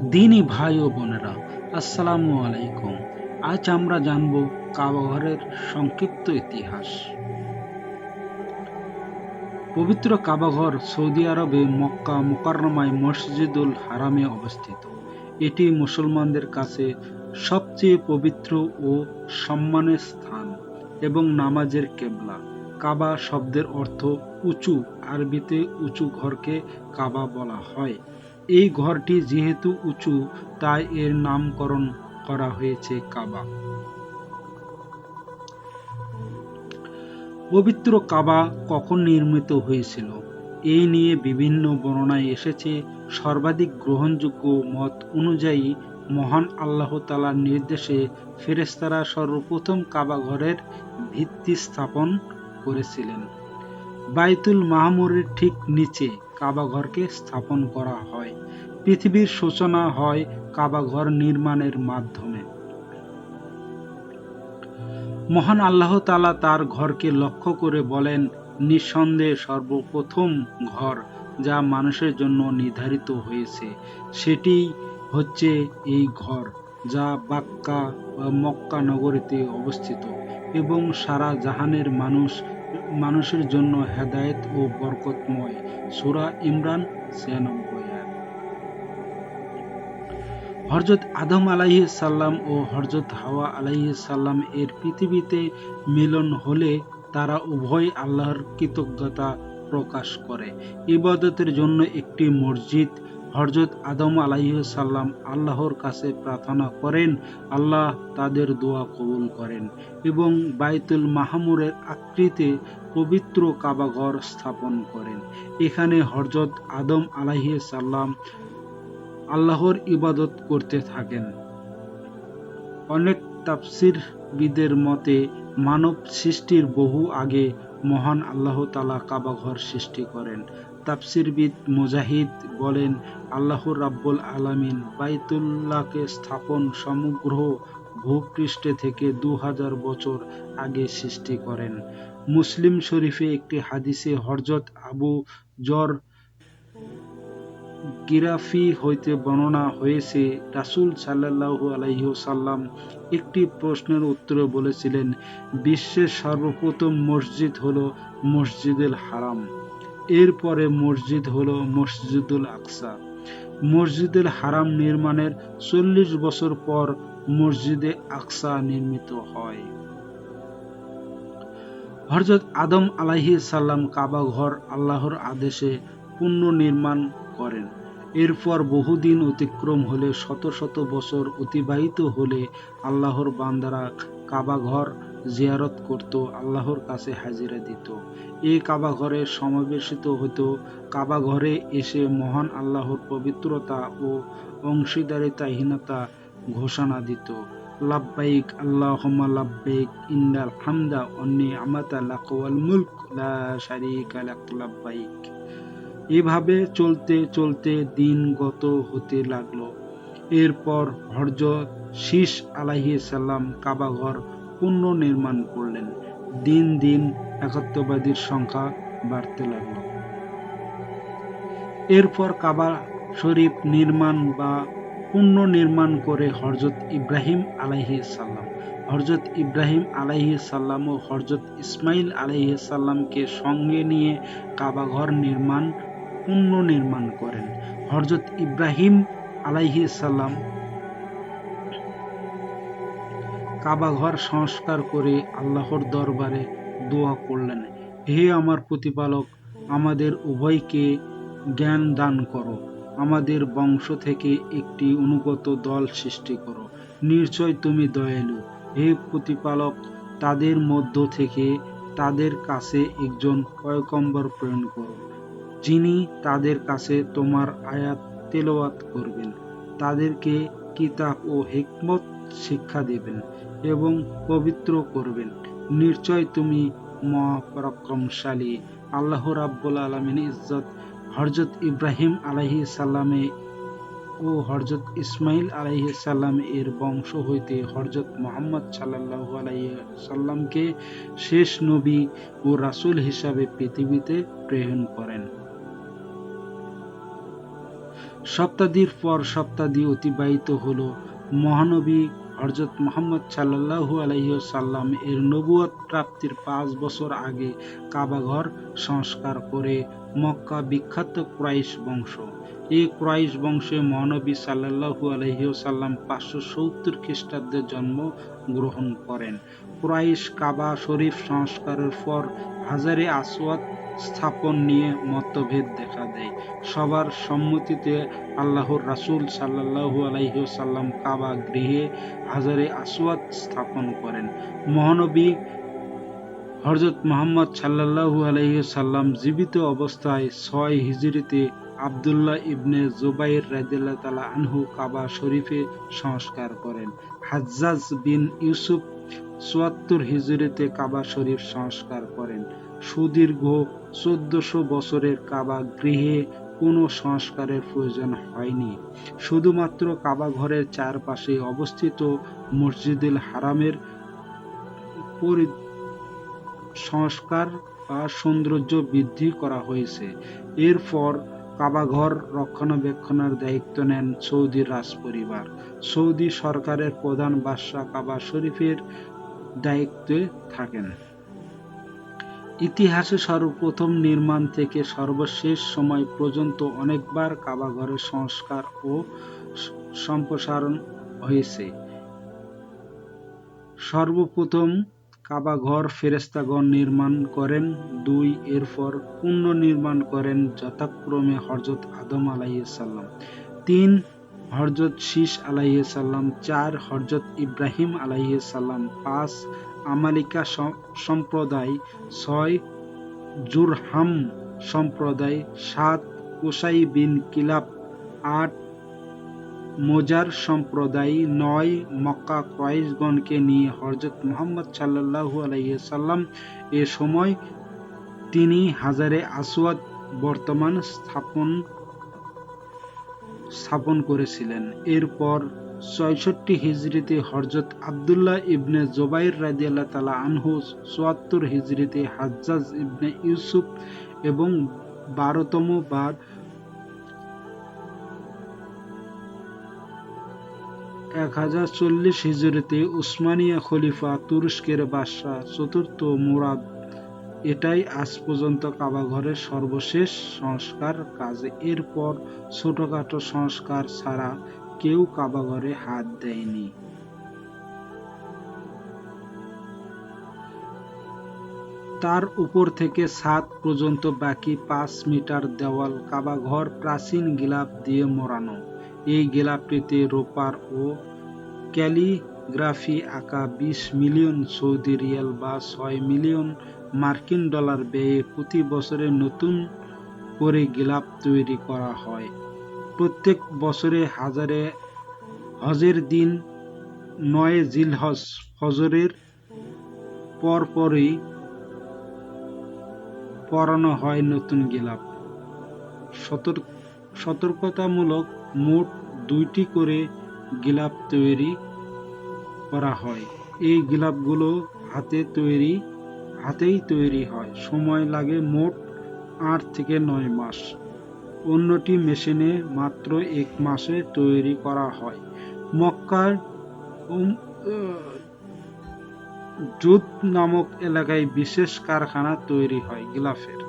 দিনই ভাই ও বোনেরা, আসসালামু আলাইকুম। আজ আমরা জানব কাবাঘরের সংক্ষিপ্ত ইতিহাস। পবিত্র কাবাঘর সৌদি আরবে মক্কা মোকাররমায় মসজিদুল হারামে অবস্থিত। এটি মুসলমানদের কাছে সবচেয়ে পবিত্র ও সম্মানের স্থান এবং নামাজের কেবলা। কাবা শব্দের অর্থ উঁচু। আরবিতে উঁচু ঘরকে কাবা বলা হয়। এই ঘরটি যেহেতু উঁচু, তাই এর নামকরণ করা হয়েছে কাবা। পবিত্র কাবা কখন নির্মিত হয়েছিল? এই নিয়ে বিভিন্ন বর্ণনায় এসেছে সর্বাধিক গ্রহণযোগ্য মত অনুযায়ী মহান আল্লাহ তালার নির্দেশে ফেরেস্তারা সর্বপ্রথম কাবা ঘরের ভিত্তি স্থাপন করেছিলেন। বাইতুল মাহমুরের ঠিক নিচে কাবাঘরকে স্থাপন করা হয়। পৃথিবীর সূচনা হয় কাবাঘর নির্মাণের মাধ্যমে। মহান আল্লাহ তালা তার ঘরকে লক্ষ্য করে বলেন, নিঃসন্দেহে সর্বপ্রথম ঘর যা মানুষের জন্য নির্ধারিত হয়েছে, সেটি হচ্ছে এই ঘর যা বাক্কা বা মক্কা নগরীতে অবস্থিত এবং সারা জাহানের মানুষ, মানুষের জন্য হেদায়েত ও বরকতময়। সুরা ইমরান ছিয়ানব্বই হরজত আদম সাল্লাম ও হরজত হাওয়া সাল্লাম এর পৃথিবীতে মিলন হলে তারা উভয় আল্লাহর কৃতজ্ঞতা প্রকাশ করে। ইবাদতের জন্য একটি মসজিদ হরজত আদম সাল্লাম আল্লাহর কাছে প্রার্থনা করেন, আল্লাহ তাদের দোয়া কবুল করেন এবং বাইতুল মাহমুরের আকৃতিতে পবিত্র কাবাঘর স্থাপন করেন। এখানে হরজত আদম সাল্লাম আল্লাহর ইবাদত করতে থাকেন। অনেক তাফসিরবিদের মতে, মানব সৃষ্টির বহু আগে মহান আল্লাহ তালা কাবাঘর সৃষ্টি করেন। তাফসিরবিদ মুজাহিদ বলেন আল্লাহ রাব্বুল আলামিন বাইতুল্লাহকে স্থাপন সমগ্র ভূপৃষ্ঠে থেকে দু হাজার বছর আগে সৃষ্টি করেন। মুসলিম শরীফে একটি হাদিসে হরজত আবু জর গিরাফি হইতে বর্ণনা হয়েছে। রাসুল সাল্লাহু আলাইসাল্লাম একটি প্রশ্নের উত্তরে বলেছিলেন বিশ্বের সর্বপ্রথম মসজিদ হল মসজিদুল হারাম। এরপরে মসজিদ হল মসজিদুল আকসা। মসজিদুল হারাম নির্মাণের চল্লিশ বছর পর মসজিদে আকসা নির্মিত হয়। হরজত আদম আলাহি সাল্লাম কাবা ঘর আল্লাহর আদেশে পুনর্নির্মাণ করেন। এরপর বহুদিন অতিক্রম হলে, শত শত বছর অতিবাহিত হলে আল্লাহর বান্দারা কাবা ঘর জিয়ারত করত, আল্লাহর কাছে হাজিরা দিত। এই কাবা ঘরে সমাবেশিত হতো। কাবা ঘরে এসে মহান আল্লাহর পবিত্রতা ও অংশীদারিতাহীনতা ঘোষণা দিত। লাব্বাইক, আল্লাহুম্মা লাব্বাইক, ইন্নাল হামদা ওয়ান আমাতা লাক ওয়াল মুলক, লা শারীকা লাক লাব্বাইক। এভাবে চলতে চলতে দিন গত হতে লাগল। এরপর হরজত শীষ আলাহি সাল্লাম কাবাঘর পুনর্নির্মাণ করলেন। দিন দিন একাত্মবাদীর সংখ্যা বাড়তে লাগল। এরপর কাবা শরীফ নির্মাণ বা পুনর্নির্মাণ করে হরজত ইব্রাহিম আলাইহি সাল্লাম হরজত ইব্রাহিম আলাইহি সাল্লাম ও হরজত ইসমাইল আলাইহি সাল্লামকে সঙ্গে নিয়ে কাবাঘর নির্মাণ পুনর্নির্মাণ করেন। হরজত ইব্রাহিম আলাইহি সাল্লাম কাবাঘর সংস্কার করে আল্লাহর দরবারে দোয়া করলেন, হে আমার প্রতিপালক, আমাদের উভয়কে জ্ঞান দান করো। আমাদের বংশ থেকে একটি অনুগত দল সৃষ্টি করো। নিশ্চয় তুমি দয়ালু। হে প্রতিপালক, তাদের মধ্য থেকে তাদের কাছে একজন পয়কম্বর প্রেরণ করো। যিনি তাদের কাছে তোমার আয়াত তেলাওয়াত করবেন, তাদেরকে কিতাব ও হিকমত শিক্ষা দেবেন এবং পবিত্র করবেন। নিশ্চয় তুমি মহাপরাক্রমশালী, আল্লাহ রাব্বুল আলমিন ইজ্জত হরজত ইব্রাহিম আলাহি সাল্লামে ও হরজত ইসমাইল আলাইহি সাল্লাম এর বংশ হইতে হরজত মোহাম্মদ সাল্লাহ আলাইহি সাল্লামকে শেষ নবী ও রাসুল হিসাবে পৃথিবীতে প্রেরণ করেন। সপ্তাদির পর সপ্তাদি অতিবাহিত হলো মহানবী হজরত মোহাম্মদ সাল্লাল্লাহু আলাইহি সাল্লাম এর নবুয়ত প্রাপ্তির পাঁচ বছর আগে কাবাঘর সংস্কার করে মক্কা বিখ্যাত ক্রাইশ বংশ। এই ক্রাইশ বংশে মহানবী সাল্লাল্লাহু আলাইহি সাল্লাম পাঁচশো সত্তর খ্রিস্টাব্দে জন্ম গ্রহণ করেন। ক্রাইশ কাবা শরীফ সংস্কারের পর হাজারে আসওয়াদ স্থাপন নিয়ে মতভেদ দেখা দেয়। সবার সম্মতিতে আল্লাহর রাসূল সাল্লাল্লাহু আলাইহি সাল্লাম কাবা গৃহে হাজারে আসওয়াদ স্থাপন করেন। মহানবী হযরত মুহাম্মদ সাল্লাল্লাহু আলাইহি সাল্লাম জীবিত অবস্থায় ছয় হিজরিতে আবদুল্লাহ ইবনে জুবাইর রাদিয়াল্লাহু তাআলা আনহু কাবা শরীফে সংস্কার করেন। হাজ্জাজ বিন ইউসুফ চুয়াত্তর হিজরিতে কাবা শরীফ সংস্কার করেন। সুদীর্ঘ চোদ্দশো বছরের কাবা গৃহে কোনো সংস্কারের প্রয়োজন হয়নি। শুধুমাত্র কাবা ঘরের চারপাশে অবস্থিত মসজিদুল হারামের পরি- সংস্কার বা সৌন্দর্য বৃদ্ধি করা হয়েছে। এরপর কাবাঘর রক্ষণাবেক্ষণের দায়িত্ব নেন সৌদি রাজ পরিবার। সৌদি সরকারের প্রধান বাদশাহ কাবা শরীফের দায়িত্বে থাকেন। ইতিহাসে সর্বপ্রথম নির্মাণ থেকে সর্বশেষ সময় পর্যন্ত অনেকবার কাবাঘরের সংস্কার ও সম্প্রসারণ হয়েছে। সর্বপ্রথম কাবাঘর ফেরেস্তাগণ নির্মাণ করেন, দুই এরপর পুনর্নির্মাণ করেন যথাক্রমে হযরত আদম আলাইসাল্লাম তিন হযরত শীষ আলাইসাল্লাম চার হযরত ইব্রাহিম আলাইসাল্লাম পাঁচ আমালিকা সম্প্রদায়, ছয় জুরহাম সম্প্রদায়, সাত কুসাই বিন কিলাব, আট মোজার সম্প্রদায়, নয় মক্কা ক্রাইশগণকে নিয়ে হযরত মুহাম্মদ সাল্লাল্লাহু আলাইহি সাল্লাম এ সময় তিনি হাজারে আসওয়াদ বর্তমান স্থাপন স্থাপন করেছিলেন। এরপর ছয়ষট্টি হিজরিতে হযরত আবদুল্লাহ ইবনে জুবাইর রাদিয়াল্লাহু তাআলা আনহু চুয়াত্তর হিজরিতে হাজ্জাজ ইবনে ইউসুফ এবং বারোতম বার এক হাজার চল্লিশ হিজরিতে উসমানিয়া খলিফা তুরস্কের বাদশাহ চতুর্থ মুরাদ এটাই আজ পর্যন্ত কাবাঘরের সর্বশেষ সংস্কার কাজ। এরপর ছোটখাটো সংস্কার ছাড়া কেউ কাবাঘরে হাত দেয়নি। তার উপর থেকে সাত পর্যন্ত বাকি পাঁচ মিটার দেওয়াল কাবাঘর প্রাচীন গিলাপ দিয়ে মোড়ানো। এই গিলাপটিতে রোপার ও ক্যালিগ্রাফি আঁকা বিশ মিলিয়ন সৌদি রিয়াল বা ছয় মিলিয়ন মার্কিন ডলার ব্যয়ে প্রতি বছরে নতুন করে গিলাপ তৈরি করা হয়। প্রত্যেক বছরে হাজারে হজের দিন নয় জিলহজ হজরের পরপরই পরানো হয় নতুন গিলাপ। সতর্ক সতর্কতামূলক মোট দুইটি করে গিলাপ তৈরি করা হয়। এই গিলাপগুলো হাতে তৈরি, হাতেই তৈরি হয়। সময় লাগে মোট আট থেকে নয় মাস। অন্যটি মেশিনে মাত্র এক মাসে তৈরি করা হয়। মক্কার জুদ নামক এলাকায় বিশেষ কারখানা তৈরি হয় গিলাফের।